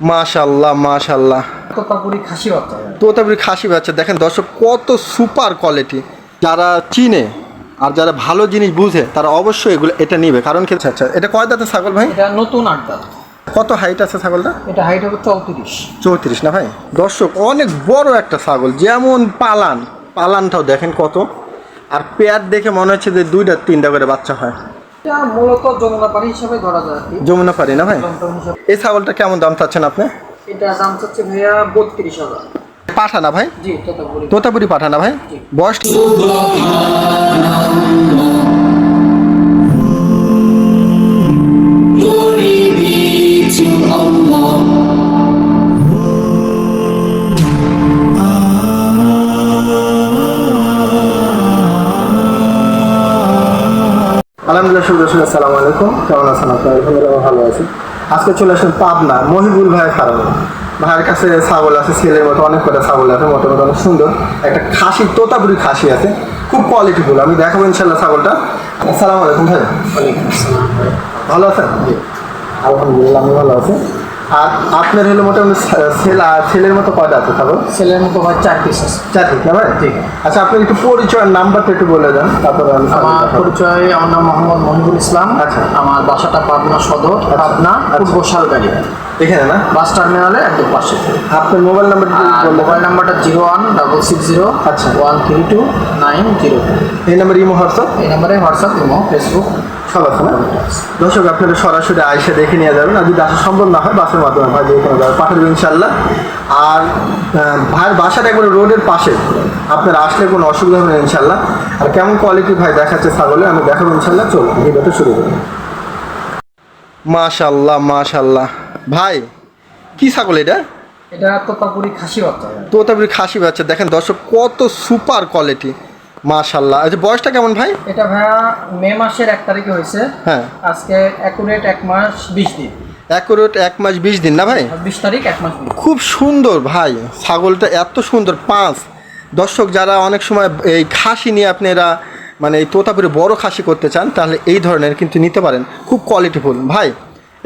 মাশাল্লাহ মাশাল্লাহ তোতাপুরি খাসি বাচ্চা। তোতাপুরি খাসি বাচ্চা দেখেন দর্শক কত সুপার কোয়ালিটি। যারা চিনে আর যারা ভালো জিনিস বুঝে তারা অবশ্যই এগুলো এটা নিবে। কারণ কি আচ্ছা এটা কয় দাঁতের ছাগল ভাই? এটা নতুন আড্ডা কত হাইট আছে ছাগলটা? এটা হাইট হবে চৌত্রিশ। চৌত্রিশ না ভাই? দর্শক অনেক বড় একটা ছাগল যেমন পালান। পালানটাও দেখেন কত। আর পেয়ার দেখে মনে হচ্ছে যে দুইটা তিনটা করে বাচ্চা হয়। মূলত যমুনা পানি হিসাবে ধরা যায় যমুনা পারি না ভাই? এই ছাগলটা কেমন দাম চাচ্ছেন আপনি? এটা দাম চাচ্ছে ভাইয়া বত্রিশ হাজার। পাঠানা ভাই? তোতাপুরি। তোতাপুরি পাঠানা ভাই? বয়স? আলহামদুলিল্লাহ শুভ দর্শক আসসালামু আলাইকুম। কেমন আছেন আপনার? আলহামদুলিল্লাহ ভালো আছি। আজকে চলে আসেন পাবনা মহিবুল ভাইয়ের খারাপ ভাইয়ের কাছে ছাগল আছে ছেলের মতো অনেক কটা ছাগল আছে মোটামুটি অনেক সুন্দর। একটা খাসি তোতাপুরি খাসি আছে খুব কোয়ালিটিফুল আমি দেখাবো ইনশাল্লাহ ছাগলটা। আসসালামু আলাইকুম ভাই। ভালো আছেন? আলহামদুলিল্লাহ আমি ভালো আছি। আর আপনার হলো মোটামুটি ছেলে ছেলের মতো কয়টা আছে ছাগল ছেলের মতো ভাই চার পিস আছে। চারটি না ভাই? ঠিক। আচ্ছা আপনি একটু পরিচয়ের নাম্বারটা একটু বলে দেন তারপরে আমার পরিচয় আমার নাম মোহাম্মদ মহিবুল ইসলাম। আচ্ছা। আমার বাসাটা পাবনা সদর পাবনা পূর্ব শালগাড়ি। এখানে না? বাস টার্মিনালে একদম পাশে। আপনার মোবাইল নাম্বারটা মোবাইল নাম্বারটা zero one double six zero আচ্ছা। One three two nine zero. এই নাম্বার ইমো হোয়াটসঅ্যাপ? এই নাম্বারে হোয়াটসঅ্যাপ ইমো ফেসবুক। সব আছে না দর্শক আপনারা সরাসরি আইসে দেখে নিয়ে যাবেন। আর যদি আসা সম্ভব না হয় বাসের মাধ্যমে ভাই দিয়ে কোনো যাবে পাঠাবেন ইনশাল্লাহ আর ভাইয়ের বাসাটা একবারে রোডের পাশে। আপনার আসলে কোনো অসুবিধা হবে না ইনশাল্লাহ আর কেমন কোয়ালিটি ভাই দেখাচ্ছে ছাগলে আমি দেখাবো ইনশাল্লাহ চলো ভিডিওটা শুরু করি। মাশাল্লাহ মাশাল্লাহ ভাই কি ছাগল এটা? এটা তোতাপুরি খাসি বাচ্চা। তোতাপুরি খাসি বাচ্চা। দেখেন দর্শক কত সুপার কোয়ালিটি মাশাল্লাহ আচ্ছা বয়সটা কেমন ভাই? এটা ভাইয়া মে মাসের এক তারিখে হয়েছে। হ্যাঁ। আজকে অ্যাকুরেট এক মাস বিশ দিন। অ্যাকুরেট এক মাস বিশ দিন না ভাই? বিশ তারিখ এক মাস খুব সুন্দর ভাই। ছাগলটা এত সুন্দর পাঁচ। দর্শক যারা অনেক সময় এই খাসি নিয়ে আপনারা মানে এই তোতাপুরে বড় খাসি করতে চান তাহলে এই ধরনের কিন্তু নিতে পারেন। খুব কোয়ালিটিফুল ভাই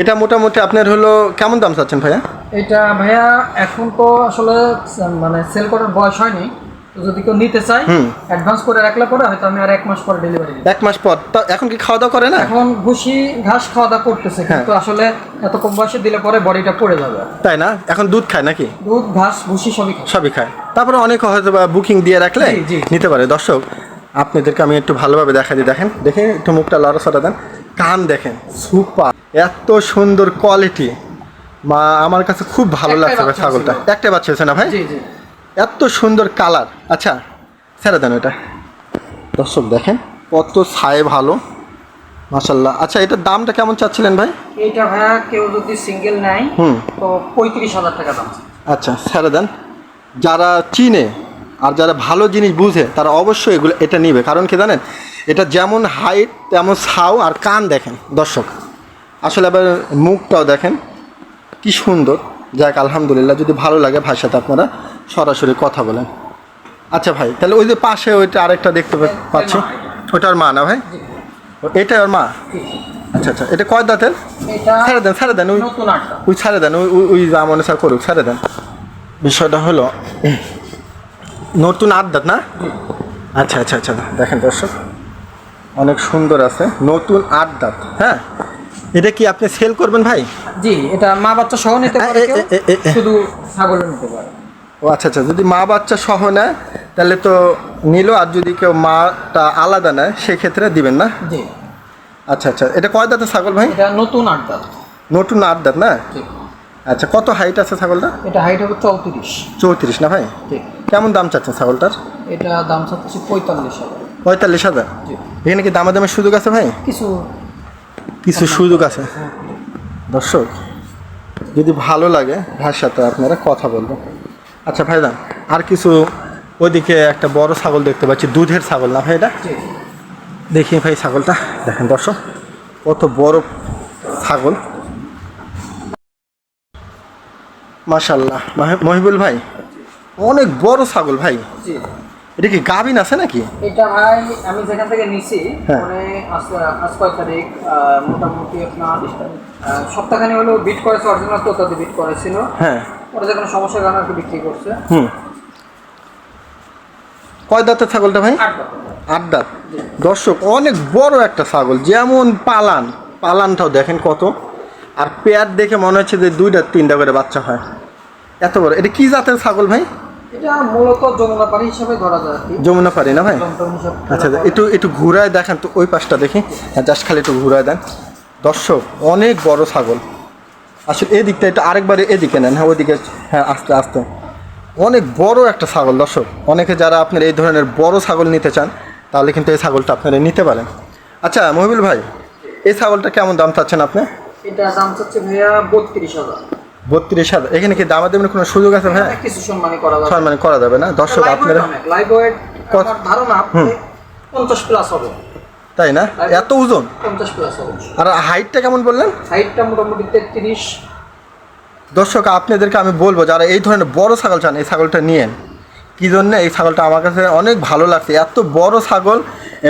এটা মোটামুটি আপনার হলো কেমন দাম চাচ্ছেন ভাইয়া? এটা ভাইয়া এখন তো আসলে মানে সেল করার বয়স হয়নি। তো যদি কেউ নিতে চায় অ্যাডভান্স করে রাখলে পরে হয়তো আমি আর এক মাস পরে ডেলিভারি এক মাস পর। তা এখন কি খাওয়া দাওয়া করে না? এখন ভুসি ঘাস খাওয়া দাওয়া করতেছে হ্যাঁ। কিন্তু আসলে এত কম বয়সে দিলে পরে বডিটা পড়ে যাবে। তাই না? এখন দুধ খায় নাকি? দুধ ঘাস ভুসি সবই খায়। সবই খায়। তারপরে অনেক হয়তো বুকিং দিয়ে রাখলে। নিতে পারে। দর্শক আপনাদেরকে আমি একটু ভালোভাবে দেখা দিই দেখেন। দেখে একটু মুখটা লড়াচড়া দেন। কান দেখেন। সুপার। এত সুন্দর কোয়ালিটি মা আমার কাছে খুব ভালো লাগছে ছাগলটা। একটা বাচ্চা হয়েছে না ভাই? জি জি। এত সুন্দর কালার। আচ্ছা ছেড়ে দেন এটা। দর্শক দেখেন কত ছায় ভালো। মাসাল্লাহ আচ্ছা এটার দামটা কেমন চাচ্ছিলেন ভাই? এইটা ভাইয়া কেউ যদি সিঙ্গেল নেয় হুম। তো পঁয়ত্রিশ হাজার টাকা দাম। আচ্ছা ছেড়ে দেন। যারা চিনে আর যারা ভালো জিনিস বুঝে তারা অবশ্যই এগুলো এটা নিবে। কারণ কি জানেন এটা যেমন হাইট তেমন ছাও আর কান দেখেন দর্শক। আসলে আবার মুখটাও দেখেন কি সুন্দর। যাক আলহামদুলিল্লাহ যদি ভালো লাগে সাথে আপনারা সরাসরি কথা বলেন। আচ্ছা ভাই তাহলে ওই যে পাশে ওইটা আরেকটা দেখতে পাচ্ছি। ওটা আর মা না ভাই? এটা ওর মা? আচ্ছা আচ্ছা। এটা কয় দাঁতের? ছেড়ে দেন ছেড়ে দেন ওই ওই ছেড়ে দেন ওই ওই- যা মনে স্যার করুক ছেড়ে দেন। বিষয়টা হলো নতুন আড্ডা না? আচ্ছা আচ্ছা আচ্ছা। দেখেন দর্শক অনেক সুন্দর আছে। নতুন আড্ডা হ্যাঁ? এটা কি আপনি সেল করবেন ভাই? জি এটা মা বাচ্চা সহ নিতে পারে এ, এ। শুধু ছাগল নিতে পারে ও আচ্ছা আচ্ছা যদি মা বাচ্চা সহ নেয় তাহলে তো নিল আর যদি কেউ মাটা আলাদা নেয় সেক্ষেত্রে দিবেন না? জি। আচ্ছা আচ্ছা এটা কয় দাঁতের ছাগল ভাই? এটা নতুন আড্ডা নতুন আড্ডা না? আচ্ছা কত হাইট আছে ছাগলটা এটা হাইট হবে চৌত্রিশ। চৌত্রিশ না ভাই? কেমন দাম চাচ্ছেন ছাগলটার? এটা দাম চাচ্ছি পঁয়তাল্লিশ হাজার। পঁয়তাল্লিশ হাজার? এখানে কি দামাদামের সুযোগ আছে ভাই? কিছু কিছু সুযোগ আছে? দর্শক যদি ভালো লাগে ভাইয়ের সাথে আপনারা কথা বলবেন। আচ্ছা ভাইদান আর কিছু ওইদিকে একটা বড় ছাগল দেখতে পাচ্ছি দুধের ছাগল না ভাই এটা? দেখি ভাই ছাগলটা দেখেন দর্শক কত বড় ছাগল। মাশাল্লাহ মাহি- মহিবুল ভাই অনেক বড় ছাগল ভাই। এটা কি গাভিন আছে নাকি? এটা ভাই আমি যেখান থেকে নিছি হ্যাঁ। মানে আজ আজ কয় তারিখ মোটামুটি আপনার সপ্তাহখানি হলো বিট করেছে অরিজিনাল তোতাতে বিট করেছিল। হ্যাঁ। যে কোনো সমস্যার কারণে কি বিক্রি করছে। হুম। কয় দাঁতের ছাগলটা ভাই? আট দাঁত। দর্শক অনেক বড় একটা ছাগল যেমন পালান। পালানটাও দেখেন কত। আর পেয়ার দেখে মনে হচ্ছে যে দুইটা তিনটা করে বাচ্চা হয়। এত বড়। এটা কি জাতের ছাগল ভাই? এটা মূলত যমুনা পানি হিসাবে ধরা যায় যমুনা না ভাই? আচ্ছা আচ্ছা, একটু একটু ঘুরায় দেখান তো ওই পাশটা দেখি। হ্যাঁ জাস্ট খালি একটু ঘুরায় দেন। দর্শক অনেক বড় ছাগল। আসলে এদিকটা একটু আরেকবার এদিকে নেন হ্যাঁ ওইদিকে হ্যাঁ আস্তে আস্তে। অনেক বড় একটা ছাগল দর্শক। অনেকে যারা আপনার এই ধরনের বড় ছাগল নিতে চান তাহলে কিন্তু এই ছাগলটা আপনারা নিতে পারেন। আচ্ছা মহিবুল ভাই এই ছাগলটা কেমন দাম চাচ্ছেন আপনি? এটা দাম চাচ্ছে ভাইয়া বত্রিশ হাজার। বত্রিশ হাজার। এখানে কি দামা দেবেন কোনো সুযোগ আছে ভাই কিছু সম্মানই করা যাবে। সম্মান করা যাবে না। দর্শক আপনারা লাইভ ওয়েট ধারণা পঞ্চাশ প্লাস হবে। তাই না? এত ওজন? পঞ্চাশ প্লাস আর হাইটটা কেমন বললেন? হাইটটা মোটামুটি তেত্রিশ। দর্শক আপনাদেরকে আমি বলব যারা এই ধরনের বড় ছাগল চান এই ছাগলটা নিয়েন। কী জন্য এই ছাগলটা আমার কাছে অনেক ভালো লাগছে। এত বড় ছাগল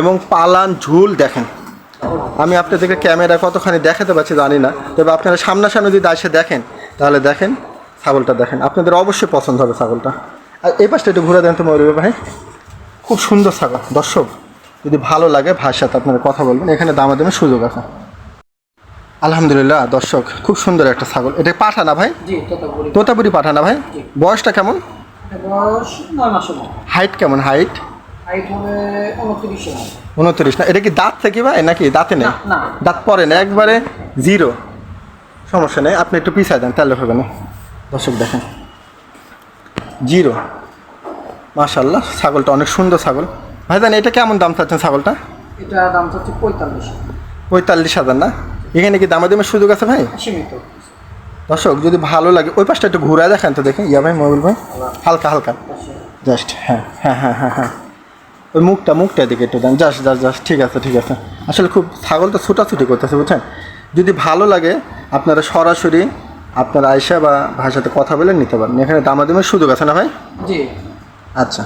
এবং পালান ঝুল দেখেন। আমি আপনাদেরকে ক্যামেরা কতখানি দেখাতে পারছি জানি না। তবে আপনারা সামনাসামনি যদি এসে দেখেন তাহলে দেখেন ছাগলটা দেখেন। আপনাদের অবশ্যই পছন্দ হবে ছাগলটা। আর এই পাশটা একটু ঘুরে দেন তো ময়ূর ভাই। খুব সুন্দর ছাগল দর্শক। যদি ভালো লাগে ভাইয়ের সাথে আপনারা কথা বলবেন এখানে দামাদামের সুযোগ আছে। আলহামদুলিল্লাহ দর্শক খুব সুন্দর একটা ছাগল। এটা পাঠা না ভাই তোতাপুরি। পাঠা না ভাই? বয়সটা কেমন? হাইট কেমন? হাইট উনত্রিশে না? এটা কি দাঁত থেকে ভাই নাকি দাঁতে নেই। দাঁত পরে না একবারে জিরো। সমস্যা নেই আপনি একটু পিছায় দেন তাহলে হবে না। দর্শক দেখেন। জিরো। মাশাল্লাহ ছাগলটা অনেক সুন্দর ছাগল। ভাই জান এটা কেমন দাম চাচ্ছেন ছাগলটা? এটা দাম চাচ্ছে পঁয়তাল্লিশ। পঁয়তাল্লিশ হাজার না? এখানে কি দামাদামের সুযোগ আছে ভাই? সীমিত। দর্শক যদি ভালো লাগে ওই পাশটা একটু ঘুরে দেখেন তো দেখি। ইয়া ভাই মবিল ভাই? হালকা হালকা। জাস্ট হ্যাঁ হ্যাঁ হ্যাঁ হ্যাঁ হ্যাঁ। ওই মুখটা মুখটা দিকে একটু দেন। জাস্ট জাস্ট জাস্ট ঠিক আছে ঠিক আছে। আসলে খুব ছাগল তো ছুটাছুটি করতেছে বুঝছেন? যদি ভালো লাগে আপনারা সরাসরি আপনারা আয়সা বা ভাইয়ের সাথে কথা বলে নিতে পারেন। এখানে দামাদামের সুযোগ আছে না ভাই? জি। আচ্ছা।